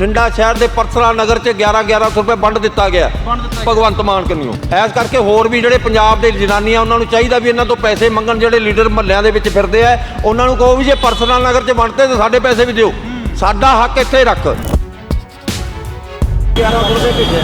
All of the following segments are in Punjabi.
ਬਠਿੰਡਾ ਸ਼ਹਿਰ ਦੇ ਪਰਸਰਾ ਨਗਰ 'ਚ 11 1100 ਰੁਪਏ ਵੰਡ ਦਿੱਤਾ ਗਿਆ। ਭਗਵੰਤ ਮਾਨ ਕੰਨਿਓ। ਐਸ ਕਰਕੇ ਹੋਰ ਵੀ ਜਿਹੜੇ ਪੰਜਾਬ ਦੇ ਜਨਾਨੀਆਂ ਉਹਨਾਂ ਨੂੰ ਚਾਹੀਦਾ ਵੀ ਇਹਨਾਂ ਤੋਂ ਪੈਸੇ ਮੰਗਣ ਜਿਹੜੇ ਲੀਡਰ ਮਹੱਲਿਆਂ ਦੇ ਵਿੱਚ ਫਿਰਦੇ ਆ ਉਹਨਾਂ ਨੂੰ ਕਹੋ ਵੀ ਜੇ ਪਰਸਰਾ ਨਗਰ 'ਚ ਵੰਡਤੇ ਤਾਂ ਸਾਡੇ ਪੈਸੇ ਵੀ ਦਿਓ। ਸਾਡਾ ਹੱਕ ਇੱਥੇ ਰੱਖ। 1100 ਰੁਪਏ ਭੇਜਿਆ।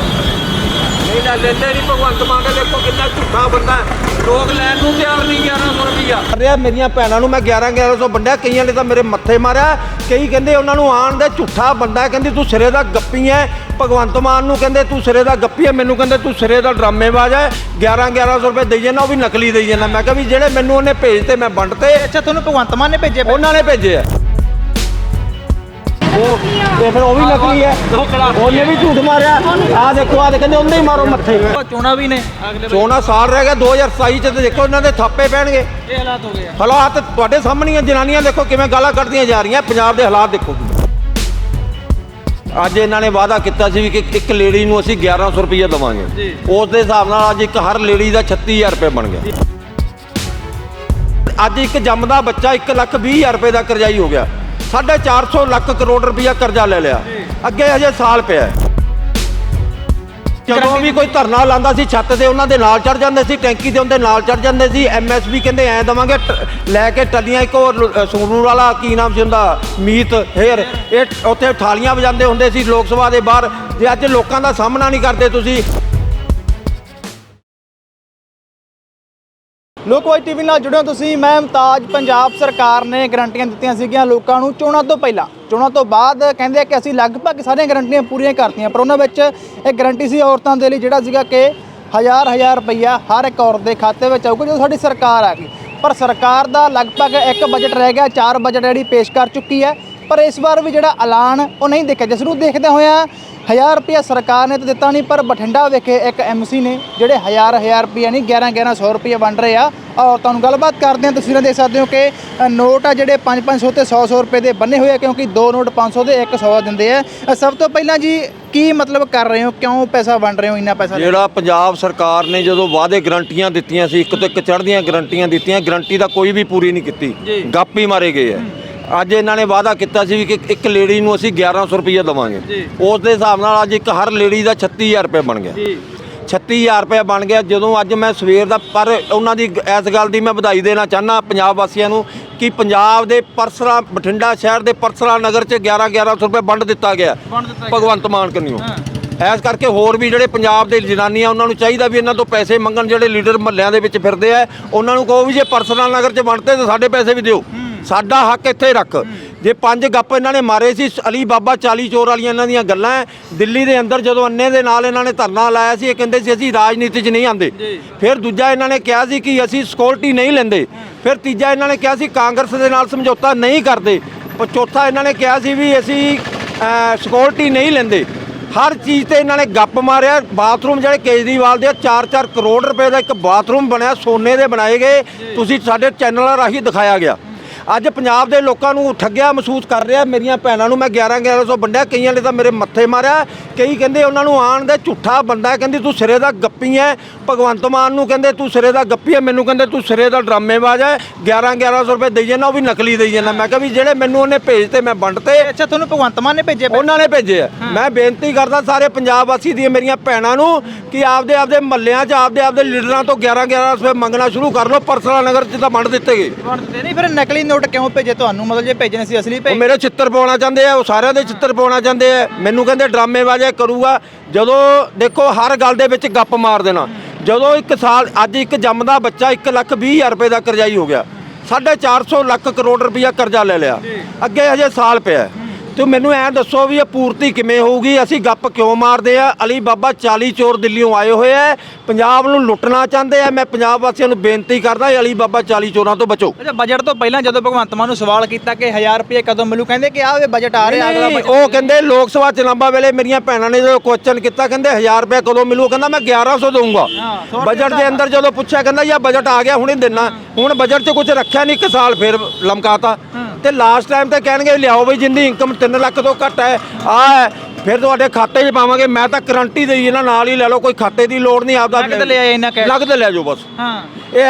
ਨਹੀਂ ਤਾਂ ਲੈਂਦੇ ਨਹੀਂ ਭਗਵੰਤ ਮਾਨ ਦੇ ਦੇਖੋ ਕਿੰਨਾ ਝੂਠਾ ਬੰਦਾ ਹੈ। ਲੋਕ ਲੈਣ ਨੂੰ ਤਿਆਰ ਨਹੀਂ 1100 ਰੁਪਈਆ। ਰਿਹਾ ਮੇਰੀਆਂ ਭੈਣਾਂ ਨੂੰ ਮੈਂ 11 1100 ਵੰਡਿਆ ਕਈਆਂ ਨੇ ਤਾਂ ਮੇਰੇ ਮੱਥੇ ਮਾਰਿਆ। ਕਈ ਕਹਿੰਦੇ ਉਹਨਾਂ ਨੂੰ ਆਣ ਦੇ ਝੂਠਾ ਬੰਦਾ ਹੈ। ਕਹਿੰਦੀ ਤੂੰ ਸਿਰੇ ਦਾ ਗੱਪੀ ਹੈ ਭਗਵੰਤ ਮਾਨ ਨੂੰ ਕਹਿੰਦੇ ਤੂੰ ਸਿਰੇ ਦਾ ਗੱਪੀ ਹੈ ਮੈਨੂੰ ਕਹਿੰਦੇ ਤੂੰ ਸਿਰੇ ਦਾ ਡਰਾਮੇਬਾਜ਼ ਹੈ 11 1100 ਰੁਪਏ ਦੇਈ ਜਾਂਦਾ ਉਹ ਵੀ ਨਕਲੀ ਦੇਈ ਮੈਂ ਕਿਹਾ ਵੀ ਜਿਹੜੇ ਮੈਨੂੰ ਉਹਨੇ ਭੇਜਤੇ ਮੈਂ ਵੰਡਤੇ। ਅੱਛਾ ਤੁਹਾਨੂੰ ਭਗਵੰਤ ਮਾਨ ਨੇ ਭੇਜੇ ਉਹਨਾਂ ਨੇ ਭੇਜੇ ਆ ਉਹ ਤੇ ਫਿਰ ਉਹ ਵੀ ਨਕਲੀ ਹੈ। ਉਹਨੇ ਵੀ ਝੂਠ ਮਾਰਿਆ। ਆ ਦੇਖੋ ਆ ਕਹਿੰਦੇ ਉਹਨੇ ਹੀ ਮਾਰੋ ਮੱਥੇ। ਉਹ ਚੋਣਾਂ ਵੀ ਨੇ। ਅਗਲੇ ਚੋਣਾ ਸਾਲ ਰਹਿ ਗਿਆ 2027 ਚ ਤੇ ਦੇਖੋ ਇਹਨਾਂ ਦੇ ਥਾਪੇ ਪੈਣਗੇ। ਇਹ ਹਾਲਾਤ ਹੋ ਗਏ ਹਾਲਾਤ ਤੁਹਾਡੇ ਸਾਹਮਣੇ ਜਨਾਨੀਆਂ ਦੇਖੋ ਕਿਵੇਂ ਗਾਲਾਂ ਕੱਢਦੀਆਂ ਜਾ ਰਹੀਆਂ ਪੰਜਾਬ ਦੇ ਹਾਲਾਤ ਦੇਖੋ। ਅੱਜ ਇਹਨਾਂ ਨੇ ਵਾਅਦਾ ਕੀਤਾ ਸੀ ਵੀ ਕਿ ਇੱਕ ਲੇਡੀ ਨੂੰ ਅਸੀਂ 1100 ਰੁਪਏ ਦੇਵਾਂਗੇ। ਉਸ ਦੇ ਹਿਸਾਬ ਨਾਲ ਅੱਜ ਇੱਕ ਹਰ ਲੇਡੀ ਦਾ 36000 ਰੁਪਏ ਬਣ ਗਿਆ। ਅੱਜ ਇੱਕ ਜੰਮਦਾ ਬੱਚਾ 1 ਲੱਖ 20 ਹਜ਼ਾਰ ਰੁਪਏ ਦਾ ਕਰਜ਼ਾਈ ਹੋ ਗਿਆ। 450 ਲੱਖ ਕਰੋੜ ਰੁਪਇਆ ਕਰਜ਼ਾ ਲੈ ਲਿਆ। ਅੱਗੇ ਹਜੇ ਸਾਲ ਪਿਆ। ਜਦੋਂ ਵੀ ਕੋਈ ਧਰਨਾ ਲਾਂਦਾ ਸੀ ਛੱਤ ਤੇ ਉਹਨਾਂ ਦੇ ਨਾਲ ਚੜ ਜਾਂਦੇ ਸੀ ਟੈਂਕੀ ਤੇ ਉਹਦੇ ਨਾਲ ਚੜ ਜਾਂਦੇ ਸੀ ਐਮਐਸਪੀ ਕਹਿੰਦੇ ਐ ਦਵਾਂਗੇ ਲੈ ਕੇ ਟੱਲੀਆਂ ਇੱਕ ਹੋਰ ਸੰਗਰੂਰ ਵਾਲਾ ਕੀ ਨਾਮ ਸੀ ਉਹਦਾ? ਮੀਤ ਹੇਰ ਇਹ ਉੱਥੇ ਥਾਲੀਆਂ ਵਜਾਉਂਦੇ ਹੁੰਦੇ ਸੀ ਲੋਕ ਸਭਾ ਦੇ ਬਾਹਰ। ਜੇ ਅੱਜ ਲੋਕਾਂ ਦਾ ਸਾਹਮਣਾ ਨਹੀਂ ਕਰਦੇ ਤੁਸੀਂ ਲੋਕਵਾਈ ਟੀਵੀ ਨਾਲ ਜੁੜਿਓ ਤੁਸੀਂ। ਮੈਂ ਮੁਮਤਾਜ, ਪੰਜਾਬ ਸਰਕਾਰ ਨੇ ਗਰੰਟੀਆਂ ਦਿੱਤੀਆਂ ਸੀਗੀਆਂ ਲੋਕਾਂ ਨੂੰ ਚੋਣਾਂ ਤੋਂ ਪਹਿਲਾਂ। ਚੋਣਾਂ ਤੋਂ ਬਾਅਦ ਕਹਿੰਦੇ ਆ ਕਿ ਅਸੀਂ ਲਗਭਗ ਸਾਰੀਆਂ ਗਰੰਟੀਆਂ ਪੂਰੀਆਂ ਕਰਤੀਆਂ, ਪਰ ਉਹਨਾਂ ਵਿੱਚ ਇਹ ਗਰੰਟੀ ਸੀ ਔਰਤਾਂ ਦੇ ਲਈ ਜਿਹੜਾ ਸੀਗਾ ਕਿ ਹਜ਼ਾਰ ਹਜ਼ਾਰ ਰੁਪਈਆ ਹਰ ਇੱਕ ਔਰਤ ਦੇ ਖਾਤੇ ਵਿੱਚ ਆਊਗਾ ਜਦੋਂ ਸਾਡੀ ਸਰਕਾਰ ਆ ਗਈ। ਪਰ ਸਰਕਾਰ ਦਾ ਲਗਭਗ ਇੱਕ ਬਜਟ ਰਹਿ ਗਿਆ, ਚਾਰ ਬਜਟ ਜਿਹੜੀ ਪੇਸ਼ ਕਰ ਚੁੱਕੀ ਹੈ। ਪਰ ਇਸ ਵਾਰ ਵੀ ਜਿਹੜਾ ਐਲਾਨ ਉਹ ਨਹੀਂ ਦੇਖਿਆ। ਜਿਸ ਨੂੰ ਦੇਖਦੇ ਹੋਇਆ ਹਜ਼ਾਰ ਰੁਪਇਆ ਸਰਕਾਰ ਨੇ ਤਾਂ ਦਿੱਤਾ ਨਹੀਂ ਪਰ ਬਠਿੰਡਾ ਵਿਖੇ ਇੱਕ ਐਮਸੀ ਨੇ ਜਿਹੜੇ ਹਜ਼ਾਰ ਹਜ਼ਾਰ ਰੁਪਇਆ ਨਹੀਂ 11 1100 ਰੁਪਇਆ ਵੰਡ ਰਹੇ ਆ। ਔਰਤਾਂ ਨੂੰ ਗੱਲਬਾਤ ਕਰਦੇ ਹਾਂ ਤਸਵੀਰਾਂ ਦੇਖ ਸਕਦੇ ਹੋ ਕਿ ਨੋਟ ਆ ਜਿਹੜੇ 5 500 ਤੇ 100 100 ਰੁਪਏ ਦੇ ਬੰਨੇ ਹੋਏ ਆ ਕਿਉਂਕਿ ਦੋ ਨੋਟ 500 ਦੇ ਇੱਕ 100 ਦਿੰਦੇ ਆ। ਸਭ ਤੋਂ ਪਹਿਲਾਂ ਜੀ ਕੀ ਮਤਲਬ ਕਰ ਰਹੇ ਹੋ? ਕਿਉਂ ਪੈਸਾ ਵੰਡ ਰਹੇ ਹੋ? ਇੰਨਾ ਪੈਸਾ ਜਿਹੜਾ ਪੰਜਾਬ ਸਰਕਾਰ ਨੇ ਜਦੋਂ ਵਾਅਦੇ ਗਰੰਟੀਆਂ ਦਿੱਤੀਆਂ ਸੀ ਇੱਕ ਤੋਂ ਇੱਕ ਚੜ੍ਹਦੀਆਂ ਗਰੰਟੀਆਂ ਦਿੱਤੀਆਂ ਗਰੰਟੀ ਦਾ ਕੋਈ ਵੀ ਪੂਰੀ ਨਹੀਂ ਕੀਤੀ। ਗੱਪ ਹੀ ਮਾਰੇ ਗਏ ਆ। ਅੱਜ ਇਹਨਾਂ ਨੇ ਵਾਅਦਾ ਕੀਤਾ ਸੀ ਵੀ ਕਿ ਇੱਕ ਲੇਡੀ ਨੂੰ ਅਸੀਂ 1100 ਰੁਪਏ ਦੇਵਾਂਗੇ। ਉਸ ਦੇ ਹਿਸਾਬ ਨਾਲ ਅੱਜ ਇੱਕ ਹਰ ਲੇਡੀ ਦਾ 36000 ਰੁਪਏ ਬਣ ਗਿਆ। ਜੀ। 36000 ਰੁਪਏ ਬਣ ਗਿਆ। ਜਦੋਂ ਅੱਜ ਮੈਂ ਸਵੇਰ ਦਾ ਪਰ ਉਹਨਾਂ ਦੀ ਇਸ ਗੱਲ ਦੀ ਮੈਂ ਵਧਾਈ ਦੇਣਾ ਚਾਹਨਾ ਪੰਜਾਬ ਵਾਸੀਆਂ ਨੂੰ ਕਿ ਪੰਜਾਬ ਦੇ ਪਰਸਰਾ ਬਠਿੰਡਾ ਸ਼ਹਿਰ ਦੇ ਪਰਸਰਾ ਨਗਰ 'ਚ 11 1100 ਰੁਪਏ ਵੰਡ ਦਿੱਤਾ ਗਿਆ। ਭਗਵੰਤ ਮਾਨ ਕੰਨਿਓ। ਐਸ ਕਰਕੇ ਹੋਰ ਵੀ ਜਿਹੜੇ ਪੰਜਾਬ ਦੇ ਜਨਾਨੀਆਂ ਉਹਨਾਂ ਨੂੰ ਚਾਹੀਦਾ ਵੀ ਇਹਨਾਂ ਤੋਂ ਪੈਸੇ ਮੰਗਣ ਜਿਹੜੇ ਲੀਡਰ ਮਹੱਲਿਆਂ ਦੇ ਵਿੱਚ ਫਿਰਦੇ ਆ। ਉਹਨਾਂ ਨੂੰ ਕਹੋ ਵੀ ਜੇ ਪਰਸਨਲ ਨਗਰ 'ਚ ਵੰਡਤੇ ਤਾਂ ਸਾਡੇ ਪੈਸੇ ਵੀ ਦਿਓ। ਸਾਡਾ ਹੱਕ ਇੱਥੇ ਰੱਖ। ਜੇ ਪੰਜ ਗੱਪ ਇਹਨਾਂ ਨੇ ਮਾਰੇ ਸੀ ਅਲੀ ਬਾਬਾ 40 ਚੋਰ ਵਾਲੀਆਂ ਇਹਨਾਂ ਦੀਆਂ ਗੱਲਾਂ। ਦਿੱਲੀ ਦੇ ਅੰਦਰ ਜਦੋਂ ਅੰਨੇ ਦੇ ਨਾਲ ਇਹਨਾਂ ਨੇ ਧਰਨਾ ਲਾਇਆ ਸੀ ਇਹ ਕਹਿੰਦੇ ਸੀ ਅਸੀਂ ਰਾਜਨੀਤੀ 'ਚ ਨਹੀਂ ਆਂਦੇ। ਫਿਰ ਦੂਜਾ ਇਹਨਾਂ ਨੇ ਕਿਹਾ ਸੀ ਕਿ ਅਸੀਂ ਸਿਕਿਉਰਿਟੀ ਨਹੀਂ ਲੈਂਦੇ। ਫਿਰ ਤੀਜਾ ਇਹਨਾਂ ਨੇ ਕਿਹਾ ਸੀ ਕਾਂਗਰਸ ਦੇ ਨਾਲ ਸਮਝੌਤਾ ਨਹੀਂ ਕਰਦੇ। ਪਰ ਚੌਥਾ ਇਹਨਾਂ ਨੇ ਕਿਹਾ ਸੀ ਵੀ ਅਸੀਂ ਸਿਕਿਉਰਿਟੀ ਨਹੀਂ ਲੈਂਦੇ। ਹਰ ਚੀਜ਼ ਤੇ ਇਹਨਾਂ ਨੇ ਗੱਪ ਮਾਰਿਆ। ਬਾਥਰੂਮ ਜਿਹੜੇ ਕੇਜਰੀਵਾਲ ਦੇ 4-4 ਕਰੋੜ ਰੁਪਏ ਦਾ ਇੱਕ ਬਾਥਰੂਮ ਬਣਿਆ ਸੋਨੇ ਦੇ ਬਣਾਏ ਗਏ। ਤੁਸੀਂ ਸਾਡੇ ਚੈਨਲ ਰਾਹੀਂ ਦਿਖਾਇਆ ਗਿਆ। ਅੱਜ ਪੰਜਾਬ ਦੇ ਲੋਕਾਂ ਨੂੰ ਠੱਗਿਆ ਮਹਿਸੂਸ ਕਰ ਰਿਹਾ ਮੇਰੀਆਂ ਭੈਣਾਂ ਨੂੰ ਮੈਂ 11 1100 ਵੰਡਿਆ ਕਈਆਂ ਨੇ ਤਾਂ ਮੇਰੇ ਮੱਥੇ ਮਾਰਿਆ ਕਈ ਕਹਿੰਦੇ ਉਹਨਾਂ ਨੂੰ ਆਣ ਦੇ ਝੂਠਾ ਬੰਦਾ ਕਹਿੰਦੀ ਤੂੰ ਸਿਰੇ ਦਾ ਗੱਪੀ ਹੈ ਭਗਵੰਤ ਮਾਨ ਨੂੰ ਕਹਿੰਦੇ ਤੂੰ ਸਿਰੇ ਦਾ ਗੱਪੀ ਹੈ ਮੈਨੂੰ ਕਹਿੰਦੇ ਤੂੰ ਸਿਰੇ ਦਾ ਡਰਾਮੇਬਾਜ਼ ਹੈ 11 1100 ਰੁਪਏ ਦੇਈ ਜਾਂਦਾ ਉਹ ਵੀ ਨਕਲੀ ਦੇਈ ਜਾਂਦਾ ਮੈਂ ਕਿਹਾ ਵੀ ਜਿਹੜੇ ਮੈਨੂੰ ਉਹਨੇ ਭੇਜਤੇ ਮੈਂ ਵੰਡਤੇ। ਅੱਛਾ ਤੁਹਾਨੂੰ ਭਗਵੰਤ ਮਾਨ ਨੇ ਭੇਜੇ? ਉਹਨਾਂ ਨੇ ਭੇਜੇ ਆ। ਮੈਂ ਬੇਨਤੀ ਕਰਦਾ ਸਾਰੇ ਪੰਜਾਬ ਵਾਸੀ ਦੀਆਂ ਮੇਰੀਆਂ ਭੈਣਾਂ ਨੂੰ ਕਿ ਆਪਦੇ ਆਪਦੇ ਮਹੱਲਿਆਂ 'ਚ ਆਪਦੇ ਆਪਦੇ ਲੀਡਰਾਂ ਤੋਂ 11 11 ਰੁਪਏ ਮੰਗਣਾ ਸ਼ੁਰੂ ਕਰ ਲਓ ਪਰਸਨਲ ਨਗਰ 'ਚ ਤਾਂ ਵੰਡ ਦਿੱਤੇ ਗਏ। ਵੰਡ ਦਿੱਤੇ ਨਹੀਂ ਫਿਰ ਨਕਲੀ ਨੋਟ ਕਿਉਂ ਭੇਜੇ ਤੁਹਾਨੂੰ? ਮਤਲਬ ਜੇ ਭੇਜਣੇ ਸੀ ਅਸਲੀ ਉਹ ਭੇਜ ਮੇਰੇ ਚਿੱਤਰ ਪਾਉਣਾ ਚਾਹੁੰਦੇ ਆ ਉਹ ਸਾਰਿਆਂ ਦੇ ਚਿੱਤਰ ਪਾਉਣਾ ਚਾਹੁੰਦੇ ਆ। ਮੈਨੂੰ ਕਹਿੰਦੇ ਡਰਾਮੇਬਾਜ਼ੀ ਕਰੂਗਾ। ਜਦੋਂ ਦੇਖੋ ਹਰ ਗੱਲ ਦੇ ਵਿੱਚ ਗੱਪ ਮਾਰ ਦੇਣਾ। ਜਦੋਂ ਇੱਕ ਸਾਲ ਅੱਜ ਇੱਕ ਜੰਮਦਾ ਬੱਚਾ 1 ਲੱਖ 20 ਹਜ਼ਾਰ ਰੁਪਏ ਦਾ ਕਰਜ਼ਾਈ ਹੋ ਗਿਆ। 450 ਲੱਖ ਕਰੋੜ ਰੁਪਇਆ ਕਰਜ਼ਾ ਲੈ ਲਿਆ। ਅੱਗੇ ਹਜੇ ਸਾਲ ਪਿਆ। ਹੈ। ਤੇ ਮੈਨੂੰ ਐਂ ਦੱਸੋ ਵੀ ਇਹ ਪੂਰਤੀ ਕਿਵੇਂ ਹੋਊਗੀ? ਅਸੀਂ ਗੱਪ ਕਿਉਂ ਮਾਰਦੇ ਆ? ਅਲੀ ਬਾਬਾ 40 ਚੋਰ ਦਿੱਲੀੋਂ ਆਏ ਹੋਏ ਆ ਪੰਜਾਬ ਨੂੰ ਲੁੱਟਣਾ ਚਾਹੁੰਦੇ ਆ ਮੈਂ ਪੰਜਾਬ ਵਾਸੀਆਂ ਨੂੰ ਬੇਨਤੀ ਕਰਦਾ ਅਲੀ ਬਾਬਾ 40 ਚੋਰਾਂ ਤੋਂ ਬਚੋ। ਅੱਛਾ ਬਜਟ ਤੋਂ ਪਹਿਲਾਂ ਜਦੋਂ ਭਗਵੰਤ ਮਾਨ ਨੂੰ ਸਵਾਲ ਕੀਤਾ ਕਿ 1000 ਰੁਪਏ ਕਦੋਂ ਮਿਲੂ ਕਹਿੰਦੇ ਕਿ ਆਹ ਬਜਟ ਆ ਰਿਹਾ ਅਗਲਾ ਉਹ ਕਹਿੰਦੇ ਲੋਕ ਸਭਾ ਚੁਣਾਵਾਂ ਵੇਲੇ ਮੇਰੀਆਂ ਭੈਣਾਂ ਨੇ ਜਦੋਂ ਕੁਐਸਚਨ ਕੀਤਾ ਕਹਿੰਦੇ 1000 ਰੁਪਏ ਕਦੋਂ ਮਿਲੂ? ਕਹਿੰਦਾ ਮੈਂ 1100 ਦਊਂਗਾ। ਬਜਟ ਦੇ ਅੰਦਰ ਜਦੋਂ ਪੁੱਛਿਆ ਕਹਿੰਦਾ ਯਾ ਬਜਟ ਆ ਗਿਆ ਹੁਣੇ ਦੇਣਾ ਹੁਣ ਬਜਟ 'ਚ ਕੁਝ ਰੱਖਿਆ ਨਹੀਂ ਇੱਕ ਸਾਲ ਫਿਰ ਲਮਕਾਤਾ। ਤੇ ਲਾਸਟ ਟਾਈਮ ਤੇ ਕਹਿਣਗੇ ਲਿਆਓ ਬਈ ਜਿੰਦੀ ਇਨਕਮ 3 ਲੱਖ ਤੋਂ ਘੱਟ ਹੈ। ਆ ਫਿਰ ਤੁਹਾਡੇ ਖਾਤੇ 'ਚ ਪਾਵਾਂਗੇ। ਮੈਂ ਤਾਂ ਗਰੰਟੀ ਦੇਈ ਇਹਨਾਂ ਨਾਲ ਹੀ ਲੈ ਲਓ ਕੋਈ ਖਾਤੇ ਦੀ ਲੋੜ ਨਹੀਂ ਆਪਦਾ ਨਕਦ ਲੈ ਆਏ ਇੰਨਾ cash। ਨਗਦ ਲੈ ਜਾਓ ਬਸ। ਹਾਂ। ਇਹ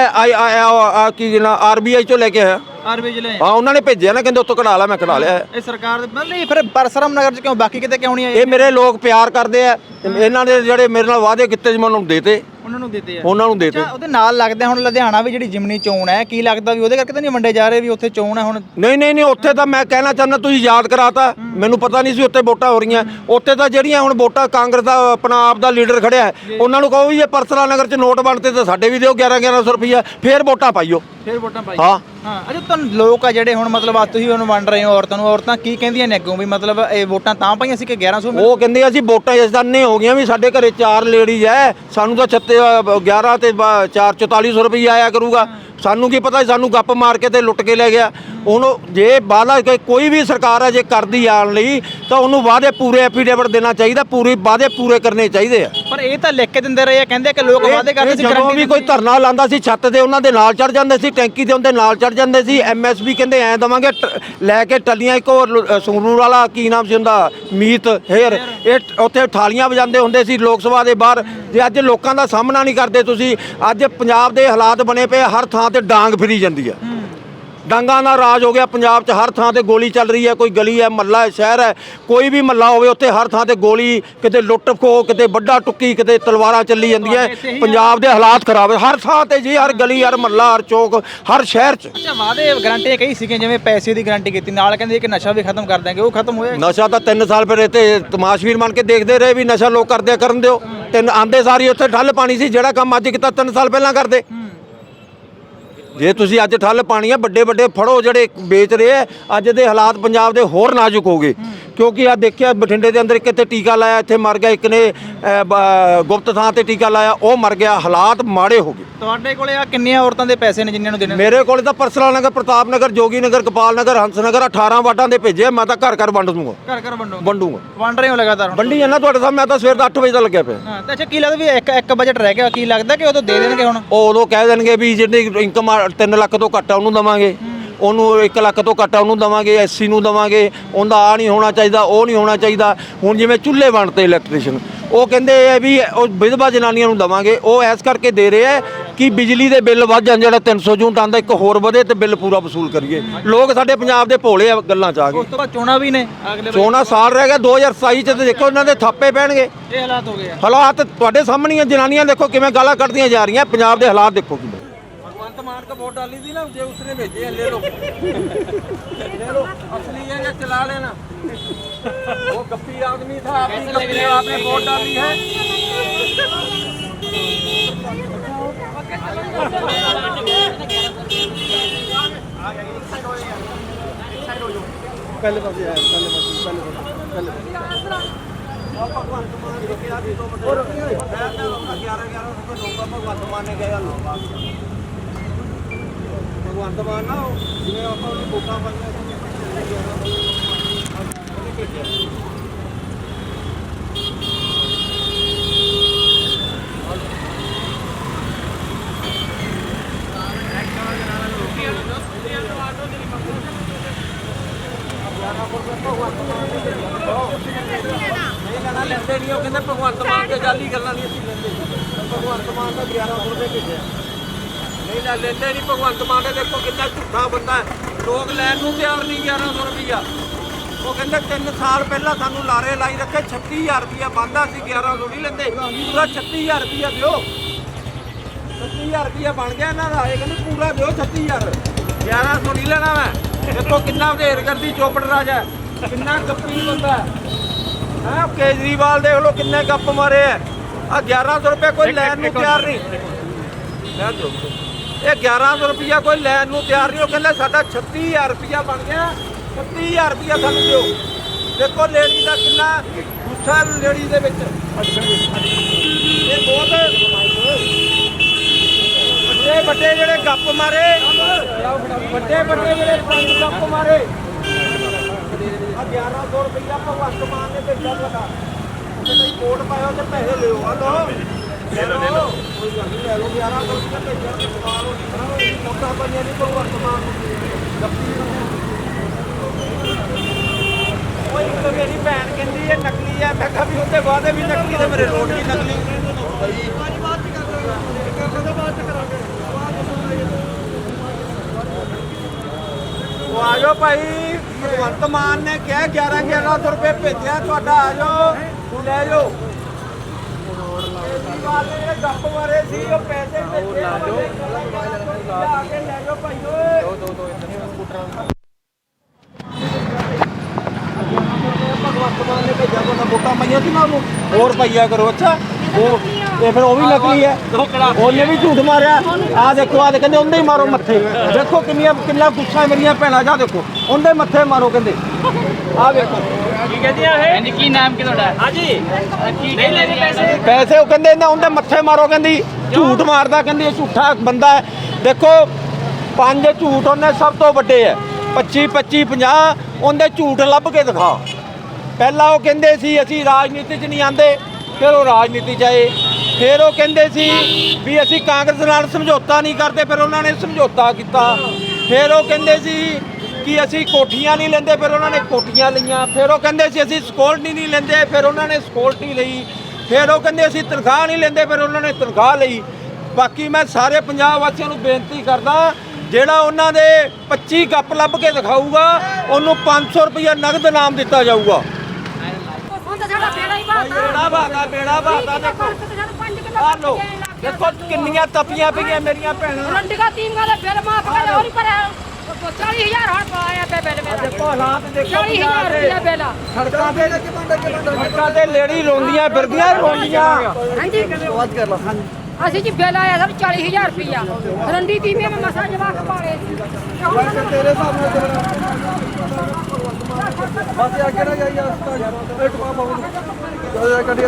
ਆ ਕੀ ਨਾ ਆਰਬੀਆਈ ਚੋਂ ਲੈ ਕੇ ਆਇਆ। ਆਰਬੀ ਜ਼ਿਲ੍ਹੇ ਹਾਂ ਉਹਨਾਂ ਨੇ ਭੇਜਿਆ ਨਾ ਕਹਿੰਦੇ ਉੱਥੋਂ ਕਢਾ ਲੈ ਮੈਂ ਕਢਾ ਲਿਆ। ਇਹ ਸਰਕਾਰ ਦੇ ਮਤਲਬ ਨਹੀਂ ਫਿਰ ਪਰਸਰਮ ਨਗਰ ਚ ਕਿਉਂ ਬਾਕੀ ਕਿਤੇ ਕਿਉਂ ਨਹੀਂ ਆਏ? ਇਹ ਮੇਰੇ ਲੋਕ ਪਿਆਰ ਕਰਦੇ ਆ। ਤੇ ਇਹਨਾਂ ਦੇ ਜਿਹੜੇ ਮੇਰੇ ਨਾਲ ਵਾਅਦੇ ਕੀਤੇ ਸੀ ਮੈਂ ਉਹਨਾਂ ਨੂੰ ਦੇਤੇ। ਉਹਨਾਂ ਨੂੰ ਦਿੱਤੇ ਆ। ਉਹਨਾਂ ਨੂੰ ਦੇਤੇ। ਅੱਛਾ ਉਹਦੇ ਨਾਲ ਲੱਗਦਾ ਹੁਣ ਲੁਧਿਆਣਾ ਵੀ ਜਿਹੜੀ ਜਿਮਨੀ ਚੋਣ ਹੈ ਕੀ ਲੱਗਦਾ ਵੀ ਉਹਦੇ ਕਰਕੇ ਤਾਂ ਨਹੀਂ ਵੰਡੇ ਜਾ ਰਹੇ ਵੀ ਉੱਥੇ ਚੋਣ ਹੈ ਹੁਣ? ਨਹੀਂ ਨਹੀਂ ਨਹੀਂ ਉੱਥੇ ਤਾਂ ਮੈਂ ਕਹਿਣਾ ਚਾਹੁੰਦਾ ਤੁਸੀਂ ਯਾਦ ਕਰਾਤਾ। ਮੈਨੂੰ ਪਤਾ ਨਹੀਂ ਸੀ ਉੱਥੇ ਵੋਟਾਂ ਹੋ ਰਹੀਆਂ। ਉੱਥੇ ਤਾਂ ਜਿਹੜੀਆਂ ਹੁਣ ਵੋਟਾਂ ਕਾਂਗਰਸ ਦਾ ਆਪਣਾ ਆਪ ਦਾ ਲੀਡਰ ਖੜਿਆ ਉਹਨਾਂ ਨੂੰ ਕਹੋ ਵੀ ਇਹ ਪਰਸਰਾ ਨਗਰ 'ਚ ਨੋਟ ਬਣਤੇ ਤਾਂ ਸਾਡੇ ਵੀ ਦਿਓ 11 1100 ਰੁਪਈਆ ਫੇਰ ਵੋਟਾਂ ਪਾਈਓ। ਫਿਰ ਵੋਟਾਂ ਪਾਈ ਹਾਂ। ਹਾਂ ਅਜੇ ਤੁਹਾਨੂੰ ਲੋਕ ਆ ਜਿਹੜੇ ਹੁਣ ਮਤਲਬ ਆ ਤੁਸੀਂ ਉਹਨੂੰ ਵੰਡ ਰਹੇ ਹੋ ਔਰਤਾਂ ਨੂੰ, ਔਰਤਾਂ ਕੀ ਕਹਿੰਦੀਆਂ ਨੇ ਅੱਗੋਂ ਵੀ ਮਤਲਬ ਇਹ ਵੋਟਾਂ ਤਾਂ ਪਾਈਆਂ ਸੀ ਕਿ 1100 ਮਿਲ ਉਹ ਕਹਿੰਦੇ ਅਸੀਂ ਵੋਟਾਂ ਇਸ ਦਾਨੇ ਹੋ ਗਈਆਂ ਵੀ ਸਾਡੇ ਘਰੇ ਚਾਰ ਲੇਡੀਜ਼ ਐ, ਸਾਨੂੰ ਤਾਂ 36 11 ਤੇ 4 4400 ਰੁਪਈਆ ਆਇਆ ਕਰੂਗਾ। ਸਾਨੂੰ ਕੀ ਪਤਾ ਸਾਨੂੰ ਗੱਪ ਮਾਰ ਕੇ ਤੇ ਲੁੱਟ ਕੇ ਲੈ ਗਿਆ। ਉਹਨੂੰ ਜੇ ਵਾਅਦਾ ਕੋਈ- ਵੀ ਸਰਕਾਰ ਹੈ ਜੇ ਕਰਦੀ ਆਣ ਲਈ, ਤਾਂ ਉਹਨੂੰ ਵਾਅਦੇ ਪੂਰੇ ਐਫੀਡੇਵਿਟ ਦੇਣਾ ਚਾਹੀਦਾ, ਪੂਰੀ ਵਾਅਦੇ ਪੂਰੇ ਕਰਨੇ ਚਾਹੀਦੇ ਆ। ਪਰ ਇਹ ਤਾਂ ਲਿਖ ਕੇ ਦਿੰਦੇ ਰਹੇ ਆ ਕਹਿੰਦੇ ਕਿ ਲੋਕ ਵਾਅਦੇ ਕਰਦੇ ਸੀ ਜਦੋਂ ਵੀ ਕੋਈ ਧਰਨਾ ਲਾਉਂਦਾ ਸੀ ਛੱਤ ਤੇ ਉਹਨਾਂ ਦੇ ਨਾਲ ਚੜ ਜਾਂਦੇ ਸੀ ਟੈਂਕੀ ਤੇ ਉਹਦੇ ਨਾਲ ਚੜ ਜਾਂਦੇ ਸੀ ਐਮਐਸਪੀ ਕਹਿੰਦੇ ਐ ਦਵਾਂਗੇ ਟ- ਲੈ ਕੇ ਟੱਲੀਆਂ ਇੱਕ ਹੋਰ ਲ- ਅ, ਸੰਗਰੂਰ ਵਾਲਾ ਕੀ ਨਾਮ ਸੀ ਉਹਦਾ? ਮੀਤ ਹੇਰ ਇਹ ਟ- ਉੱਥੇ ਥਾਲੀਆਂ ਵਜਾਉਂਦੇ ਹੁੰਦੇ ਸੀ ਲੋਕ ਸਭਾ ਦੇ ਬਾਹਰ। ਜੇ ਅੱਜ ਲੋਕਾਂ ਦਾ ਸਾਹਮਣਾ ਨਹੀਂ ਕਰਦੇ ਤੁਸੀਂ। ਅੱਜ ਪੰਜਾਬ ਦੇ ਹਾਲਾਤ ਬਣੇ ਪਏ ਹਰ ਥਾਂ ਤੇ ਡਾਂਗ ਫਿਰੀ ਜਾਂਦੀ ਆ। ਡਾਂਗਾਂ ਦਾ ਰਾਜ ਹੋ ਗਿਆ। ਪੰਜਾਬ 'ਚ ਹਰ ਥਾਂ ਤੇ ਗੋਲੀ ਚੱਲ ਰਹੀ ਹੈ ਕੋਈ ਗਲੀ ਹੈ ਮੱਲਾ ਹੈ ਸ਼ਹਿਰ ਹੈ ਕੋਈ ਵੀ ਮੱਲਾ ਹੋਵੇ ਉੱਥੇ ਹਰ ਥਾਂ ਤੇ ਗੋਲੀ ਕਿਤੇ ਲੁੱਟ ਖੋ ਕਿਤੇ ਵੱਡਾ ਟੁੱਕੀ ਕਿਤੇ ਤਲਵਾਰਾਂ ਚੱਲੀ ਜਾਂਦੀਆਂ ਪੰਜਾਬ ਦੇ ਹਾਲਾਤ ਖਰਾਬ ਹੈ। ਹਰ ਥਾਂ ਤੇ ਜੀ ਹਰ ਗਲੀ ਹਰ ਮੱਲਾ ਹਰ ਚੌਕ ਹਰ ਸ਼ਹਿਰ 'ਚ। ਅੱਛਾ ਵਾਅਦੇ ਗਾਰੰਟੀ ਕਹੀ ਸੀਗੇ ਜਿਵੇਂ ਪੈਸੇ ਦੀ ਗਾਰੰਟੀ ਕੀਤੀ ਨਾਲ ਕਹਿੰਦੇ ਕਿ ਨਸ਼ਾ ਵੀ ਖਤਮ ਕਰ ਦਾਂਗੇ ਉਹ ਖਤਮ ਹੋਇਆ। ਨਸ਼ਾ ਤਾਂ 3 ਸਾਲ ਫਿਰ ਇੱਥੇ ਤਮਾਸ਼ਵੀਰ ਬਣ ਕੇ ਦੇਖਦੇ ਰਹੇ ਵੀ ਨਸ਼ਾ ਲੋਕ ਕਰਦੇ ਕਰਨ ਦਿਓ। ਤਿੰਨ ਆਂਦੇ ਸਾਰੀ ਉੱਥੇ ਠੱਲ ਪਾਣੀ ਸੀ ਜਿਹੜਾ ਕੰਮ ਅੱਜ ਕੀਤਾ 3 ਸਾਲ ਪਹਿਲਾਂ ਕਰਦੇ। ਜੇ ਤੁਸੀਂ ਅੱਜ ਠੱਲ ਪਾਣੀ ਆ ਵੱਡੇ ਵੱਡੇ ਫੜੋ ਜਿਹੜੇ ਵੇਚ ਰਹੇ ਆ, ਅੱਜ ਦੇ ਹਾਲਾਤ ਪੰਜਾਬ ਦੇ ਹੋਰ ਨਾਜ਼ੁਕ ਹੋ ਗਏ। ਕਿਉਂਕਿ ਆ ਦੇਖਿਆ ਬਠਿੰਡੇ ਦੇ ਅੰਦਰ ਕਿਤੇ ਟੀਕਾ ਲਾਇਆ ਇੱਥੇ ਮਰ ਗਿਆ ਇੱਕ ਨੇ ਗੁਪਤ ਥਾਂ ਤੇ ਟੀਕਾ ਲਾਇਆ ਉਹ ਮਰ ਗਿਆ ਹਾਲਾਤ ਮਾੜੇ ਹੋ ਗਏ। ਤੁਹਾਡੇ ਕੋਲੇ ਆ ਕਿੰਨੀਆਂ ਔਰਤਾਂ ਦੇ ਪੈਸੇ ਨੇ ਜਿੰਨਾਂ ਨੂੰ ਦੇਣੇ ਮੇਰੇ ਕੋਲ ਤਾਂ ਪਰਸਰਾ ਨਗਰ ਪ੍ਰਤਾਪ ਨਗਰ ਜੋਗੀ ਨਗਰ ਗੋਪਾਲ ਨਗਰ ਹੰਸ ਨਗਰ 18 ਵਾਰਡਾਂ ਦੇ ਭੇਜੇ ਮੈਂ ਤਾਂ ਘਰ ਘਰ ਵੰਡ ਦੂੰਗਾ। ਘਰ ਘਰ ਵੰਡੋ ਵੰਡੂਗਾ। ਵੰਡ ਰਹੇ ਹੋ ਲਗਾਤਾਰ ਵੰਡੀ ਜਾਂਦਾ ਤੁਹਾਡੇ ਸਾਹਮਣੇ ਮੈਂ ਤਾਂ ਸਵੇਰ ਦਾ 8 ਵਜੇ ਦਾ ਲੱਗਿਆ ਪਿਆ। ਹਾਂ ਤਾਂ ਅੱਛਾ ਕੀ ਲੱਗਦਾ ਵੀ ਇੱਕ ਇੱਕ ਬਜਟ ਰਹਿ ਗਿਆ ਕੀ ਲੱਗਦਾ ਕਿ ਉਹ ਤੋਂ ਦੇ ਦੇਣਗੇ ਹੁਣ? ਉਹ ਉਦੋਂ ਕਹਿ ਦੇਣਗੇ ਵੀ ਜਿਹੜੀ ਇਨਕਮ 3 ਲੱਖ ਤੋਂ ਘੱਟ ਆ ਉਹਨੂੰ ਦਵਾਂਗੇ। ਉਹਨੂੰ 1 ਲੱਖ ਤੋਂ ਘੱਟ ਉਹਨੂੰ ਦਵਾਂਗੇ ਐਸਸੀ ਨੂੰ ਦਵਾਂਗੇ ਉਹਦਾ ਆ ਨਹੀਂ ਹੋਣਾ ਚਾਹੀਦਾ ਉਹ ਨਹੀਂ ਹੋਣਾ ਚਾਹੀਦਾ। ਹੁਣ ਜਿਵੇਂ ਚੁੱਲ੍ਹੇ ਬਣਤੇ ਇਲੈਕਟ੍ਰੀਸ਼ੀਅਨ ਉਹ ਕਹਿੰਦੇ ਆ ਵੀ ਉਹ ਵਿਧਵਾ ਜਨਾਨੀਆਂ ਨੂੰ ਦਵਾਂਗੇ। ਉਹ ਐਸ ਕਰਕੇ ਦੇ ਰਹੇ ਆ ਕਿ ਬਿਜਲੀ ਦੇ ਬਿੱਲ ਵੱਧ ਜਾਣ ਜਿਹੜਾ 300 ਯੂਨਿਟ ਆਂਦਾ ਇੱਕ ਹੋਰ ਵਧੇ ਤੇ ਬਿੱਲ ਪੂਰਾ ਵਸੂਲ ਕਰੀਏ। ਲੋਕ ਸਾਡੇ ਪੰਜਾਬ ਦੇ ਭੋਲੇ ਆ ਗੱਲਾਂ ਚ ਆ ਗਏ। ਉਸ ਤੋਂ ਬਾਅਦ ਚੋਣਾਂ ਵੀ ਨੇ ਅਗਲੇ ਸੋਨਾ ਸਾਲ ਰਹਿ ਗਿਆ 2027 ਚ ਤੇ ਦੇਖੋ ਇਹਨਾਂ ਦੇ ਥਾਪੇ ਪੈਣਗੇ। ਇਹ ਹਾਲਾਤ ਹੋ ਗਏ ਹਾਲਾਤ ਤੁਹਾਡੇ ਸਾਹਮਣੇ ਜਨਾਨੀਆਂ ਦੇਖੋ ਕਿਵੇਂ ਗਾਲਾਂ ਕੱਢਦੀਆਂ ਜਾ ਰਹੀਆਂ ਪੰਜਾਬ ਦੇ ਹਾਲਾਤ ਦੇਖੋ ਕਿਵੇਂ। वर्तमान का वोट डाली थी ना जो उसने भेजी है ले लो। ले लो असली है या चला लेना? वो गप्पी आदमी था आपकी गप्पी आपने वोट डाली है। पहले पास आया पहले पास पहले पास पहले और भगवान मान के किला दी तो मतलब मैं ग्यारह ग्यारह रुपये दूँगा भगवान मान गए लोग ਭਗਵੰਤ ਮਾਨ ਨਾ ਉਹ, ਜਿਵੇਂ ਆਪਾਂ ਉਹਦੀ ਵੋਟਾਂ ਪਾਈਆਂ ਨਹੀਂ ਕਹਿਣਾ ਲੈਂਦੇ ਨਹੀਂ ਉਹ ਕਹਿੰਦੇ ਭਗਵੰਤ ਮਾਨ ਤੇ ਗੱਲ ਹੀ ਗੱਲਾਂ ਨਹੀਂ ਅਸੀਂ ਲੈਂਦੇ। ਭਗਵੰਤ ਮਾਨ ਦਾ 1100 ਰੁਪਏ ਭੇਜਿਆ ਨਹੀਂ ਲੈ ਲੈਂਦੇ ਨਹੀਂ ਭਗਵੰਤ ਮਾਨ ਦੇ ਦੇਖੋ ਕਿੰਨਾ ਝੂਠਾ ਬੰਦਾ ਹੈ। ਲੋਕ ਲੈਣ ਨੂੰ ਤਿਆਰ ਨਹੀਂ 1100 ਰੁਪਈਆ। ਉਹ ਕਹਿੰਦੇ 3 ਸਾਲ ਪਹਿਲਾਂ ਸਾਨੂੰ ਲਾਰੇ ਲਾਈ ਰੱਖੇ 36000 ਰੁਪਈਆ ਬੰਦਾ ਸੀ 1100 ਨਹੀਂ ਲੈਂਦੇ। ਪੂਰਾ 36000 ਰੁਪਈਆ ਦਿਓ। 36000 ਰੁਪਈਆ ਬਣ ਗਿਆ ਇਹਨਾਂ ਦਾ ਇਹ ਕਹਿੰਦੇ ਪੂਰਾ ਦਿਓ 36000 1100 ਨਹੀਂ ਲੈਣਾ ਮੈਂ। ਦੇਖੋ ਕਿੰਨਾ ਵਧੇਰ ਕਰਦੀ ਚੋਪੜ ਰਾਜਾ ਕਿੰਨਾ ਗੱਪੀ ਬੰਦਾ ਹੈ। ਹੈਂ ਕੇਜਰੀਵਾਲ ਦੇਖ ਲਓ ਕਿੰਨੇ ਗੱਪ ਮਾਰੇ ਆ ਆ 1100 ਰੁਪਏ ਕੋਈ ਲੈਣ ਨੂੰ ਤਿਆਰ ਨਹੀਂ। ਲੈ ਦਿਓ। ਇਹ 1100 ਰੁਪਇਆ ਕੋਈ ਲੈਣ ਨੂੰ ਤਿਆਰ ਨਹੀਂ, ਉਹ ਕਹਿੰਦਾ ਸਾਡਾ 36000 ਰੁਪਿਆ ਬਣ ਗਿਆ। 36000 ਰੁਪਿਆ ਸਾਨੂੰ ਦਿਓ। ਦੇਖੋ ਲੇਡੀ ਦਾ ਕਿੰਨਾ ਗੁੱਸਾ ਲੇਡੀ ਦੇ ਵਿੱਚ। ਇਹ ਬਹੁਤ ਵੱਡੇ ਵੱਡੇ ਜਿਹੜੇ ਗੱਪ ਮਾਰੇ ਵੱਡੇ ਵੱਡੇ ਜਿਹੜੇ ਪੰਜ ਗੱਪ ਮਾਰੇ। ਆ 1100 ਰੁਪਇਆ ਭਗਵੰਤ ਮਾਨ ਨੇ ਭੇਜਿਆ ਤੁਹਾਡਾ ਉਹਦੇ ਕੋਟ ਪਾਇਓ ਤੇ ਪੈਸੇ ਲਿਓ। ਆ ਲੋ ਲੈ ਲਓ ਕੋਈ ਗੱਲ ਨਹੀਂ ਲੈ ਲਓ। 1100 ਰੁਪਇਆ ਭੇਜਿਆ ਤੇ ਸਵਾਲ ਹੋ ਨਹੀਂ ਮੋਟਾ ਬੰਨਿਆ ਨਹੀਂ ਭਗਵੰਤ ਮਾਨ ਗੱਪੀ ਉਹ ਇੱਕ ਮੇਰੀ ਭੈਣ ਕਹਿੰਦੀ ਇਹ ਨਕਲੀ ਹੈ। ਮੈਂ ਕਿਹਾ ਵੀ ਉਹਦੇ ਵਾਅਦੇ ਵੀ ਨਕਲੀ ਤੇ ਮੇਰੇ ਨੋਟ ਵੀ ਨਕਲੀ। ਭਾਈ, ਭਗਵੰਤ ਮਾਨ ਨੇ ਕਿਹਾ 11 1100 ਰੁਪਏ ਭੇਜਿਆ, ਤੁਹਾਡਾ ਆ ਜਾਓ, ਲੈ ਜਾਓ। ਵਾਲੇ ਨੇ ਗੱਪ ਮਾਰੇ ਸੀ ਉਹ ਪੈਸੇ ਭੇਜੇ ਲਾ ਦਿਓ ਆ ਕੇ ਲੈ ਜਾਓ ਭਾਈ ਓਏ। ਦੋ ਦੋ ਦੋ ਭਗਵੰਤ ਮਾਨ ਨੇ ਭੇਜਿਆ ਤੁਹਾਡਾ ਵੋਟਾਂ ਪਾਈਆਂ ਸੀ ਨਾ ਹੋਰ ਪਾਈਆ ਕਰੋ ਅੱਛਾ। ਉਹ ਇਹ ਫਿਰ ਉਹ ਵੀ ਨਕਲੀ ਹੈ। ਉਹਨੇ ਵੀ ਝੂਠ ਮਾਰਿਆ। ਆ ਦੇਖੋ ਆ ਕਹਿੰਦੇ ਉਹਦੇ ਹੀ ਮਾਰੋ ਮੱਥੇ। ਦੇਖੋ ਕਿੰਨੀਆਂ ਕਿੰਨਾ ਗੁੱਸਾ ਮੇਰੀਆਂ ਭੈਣਾਂ ਜਾ ਦੇਖੋ ਉਹਦੇ ਮੱਥੇ ਮਾਰੋ ਕਹਿੰਦੇ। ਆ ਵੇਖੋ। ਕੀ ਕਹਿੰਦੀਆਂ ਇਹ? ਕੀ ਨਾਮ ਕੀ ਤੁਹਾਡਾ? ਹਾਂਜੀ। ਨਹੀਂ ਲੈਣੇ ਪੈਸੇ? ਪੈਸੇ ਉਹ ਕਹਿੰਦੇ ਨਾ ਉਹਦੇ ਮੱਥੇ ਮਾਰੋ ਕਹਿੰਦੀ। ਝੂਠ ਮਾਰਦਾ ਕਹਿੰਦੀ ਇਹ ਝੂਠਾ ਬੰਦਾ ਹੈ। ਦੇਖੋ ਪੰਜ ਝੂਠ ਉਹਨੇ ਸਭ ਤੋਂ ਵੱਡੇ ਹੈ। 25 25 50 ਉਹਦੇ ਝੂਠ ਲੱਭ ਕੇ ਦਿਖਾ। ਪਹਿਲਾਂ ਉਹ ਕਹਿੰਦੇ ਸੀ ਅਸੀਂ ਰਾਜਨੀਤੀ 'ਚ ਨਹੀਂ ਆਂਦੇ ਫਿਰ ਉਹ ਰਾਜਨੀਤੀ 'ਚ ਆਏ। ਫਿਰ ਉਹ ਕਹਿੰਦੇ ਸੀ ਵੀ ਅਸੀਂ ਕਾਂਗਰਸ ਨਾਲ ਸਮਝੌਤਾ ਨਹੀਂ ਕਰਦੇ ਫਿਰ ਉਹਨਾਂ ਨੇ ਸਮਝੌਤਾ ਕੀਤਾ। ਫਿਰ ਉਹ ਕਹਿੰਦੇ ਸੀ ਕਿ ਅਸੀਂ ਕੋਠੀਆਂ ਨਹੀਂ ਲੈਂਦੇ ਫਿਰ ਉਹਨਾਂ ਨੇ ਕੋਠੀਆਂ ਲਈਆਂ। ਫਿਰ ਉਹ ਕਹਿੰਦੇ ਸੀ ਅਸੀਂ ਸਕਿਉਰਟੀ ਨਹੀਂ ਲੈਂਦੇ ਫਿਰ ਉਹਨਾਂ ਨੇ ਸਕਿਉਰਟੀ ਲਈ। ਫਿਰ ਉਹ ਕਹਿੰਦੇ ਅਸੀਂ ਤਨਖਾਹ ਨਹੀਂ ਲੈਂਦੇ ਫਿਰ ਉਹਨਾਂ ਨੇ ਤਨਖਾਹ ਲਈ। ਬਾਕੀ ਮੈਂ ਸਾਰੇ ਪੰਜਾਬ ਵਾਸੀਆਂ ਨੂੰ ਬੇਨਤੀ ਕਰਦਾ ਜਿਹੜਾ ਉਹਨਾਂ ਦੇ 25 ਗੱਪ ਲੱਭ ਕੇ ਦਿਖਾਊਗਾ ਉਹਨੂੰ 500 ਰੁਪਏ ਨਗਦ ਇਨਾਮ ਦਿੱਤਾ ਜਾਊਗਾ। ਹੁਣ ਤਾਂ ਸਾਡਾ ਬੇੜਾ ਹੀ ਬਾਤਾ ਬੇੜਾ ਬਾਤਾ ਬੇੜਾ ਬਾਤਾ ਦੇਖੋ। ਆ ਲੋ ਦੇਖੋ ਕਿੰਨੀਆਂ ਤਪੀਆਂ ਪਈਆਂ ਮੇਰੀਆਂ ਭੈਣਾਂ। ਰੰਡਗਾ ਟੀਮ ਦਾ ਬਿੱਲ ਮਾਫ ਕਰ ਹੋਰ ਪਰ 40000 ਹੁਣ ਪਾਇਆ ਪੇ ਬਿੱਲ ਮੇਰਾ। ਦੇਖੋ ਹਾਲਾਤ ਦੇਖੋ 40000 ਰੁਪਇਆ ਬਿੱਲ ਸੜਕਾਂ ਤੇ ਸੜਕਾਂ ਤੇ ਲੇਡੀ ਰੋਂਦੀਆਂ ਫਿਰਦੀਆਂ ਰੋਂਦੀਆਂ। ਹਾਂਜੀ। ਬਾਤ ਕਰ ਲਾ। ਅਸੀਂ ਜੀ ਬਿੱਲ ਆਇਆ ਸਭ 40000 ਰੁਪਇਆ ਰੰਡੀ ਟੀਮ में ਮਸਾ ਜਵਾਕ ਪਾਲੇ ਤੇਰੇ ਬਸ ਅੱਗੇ ਨਾ ਜਾਈਏ ਹਸਪਤਾਲ ਇੱਕ ਬਾਬਾ ਚੱਲ ਕੱਢੀ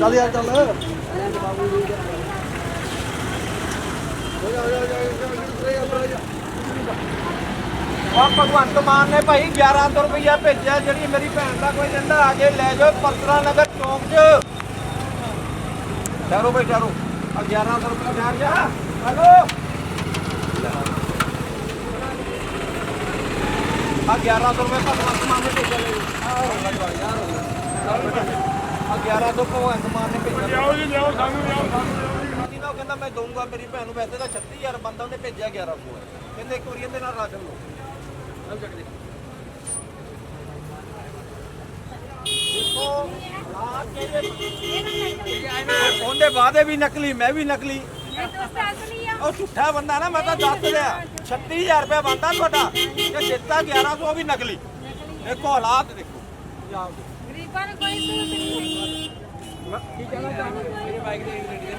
ਚੱਲ ਯਾਰ ਚੱਲ। ਆ ਭਗਵੰਤ ਮਾਨ ਨੇ ਭਾਈ 1100 ਰੁਪਇਆ ਭੇਜਿਆ, ਜਿਹੜੀ ਮੇਰੀ ਭੈਣ ਦਾ ਕੋਈ ਦਿੰਦਾ ਆ ਕੇ ਲੈ ਜਾਓ ਪਰਸਰਾ ਨਗਰ ਚੌਂਕ 'ਚ। ਠਹਿਰੋ ਬਈ ਠਹਿਰੋ। ਆ 1100 ਰੁਪਇਆ ਠਹਿਰ ਜਾ। ਹਲੋ। ਆ 1100 ਰੁਪਏ ਭਗਵੰਤ ਮਾਨ ਨੇ ਭੇਜਿਆ ਲੈ ਆ 1100 ਭਗਵੰਤ ਮਾਨ ਨੇ ਭੇਜਿਆ। ਲਿਆਓ ਜੀ ਲਿਆਓ ਸਾਨੂੰ ਲਿਆਓ ਉਹ ਕਹਿੰਦਾ ਮੈਂ ਦਊਂਗਾ ਮੇਰੀ ਭੈਣ ਨੂੰ ਵੈਸੇ ਤਾਂ 36000 ਬੰਦਾ ਉਹਨੇ ਭੇਜਿਆ 1100 ਕਹਿੰਦੇ ਇੱਕ ਵਾਰੀ ਇਹਦੇ ਨਾਲ ਰਾਸ਼ਨ ਲਓ। ਲਓ ਚੱਕ ਦੇ। ਦੇਖੋ ਆ ਉਹਦੇ ਵਾਅਦੇ ਵੀ ਨਕਲੀ ਮੈਂ ਵੀ ਨਕਲੀ। ਉਹ ਝੂਠਾ ਬੰਦਾ ਨਾ ਮੈਂ ਤਾਂ ਦੱਸ ਲਿਆ 36000 ਰੁਪਏ ਬੰਦਾ ਤੁਹਾਡਾ। ਤੇ ਦਿੱਤਾ 1100 ਉਹ ਵੀ ਨਕਲੀ। ਦੇਖੋ ਹਾਲਾਤ ਦੇਖੋ। ਪੰਜਾਬ ਦੇ। ਗਰੀਬਾਂ ਨੂੰ ਕੋਈ ਸਹੂਲਤ ਨਹੀਂ ਕੀ ਕਹਿਣਾ ਚਾਹੁੰਦੇ? ਮੇਰੇ ਬਾਈਕ ਦੇ ਰੇਡੀ ਦੇ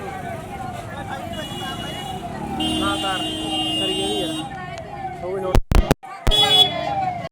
ਨਾ ਕਰ ਕਰੀਏ ਵੀ ਯਾਰ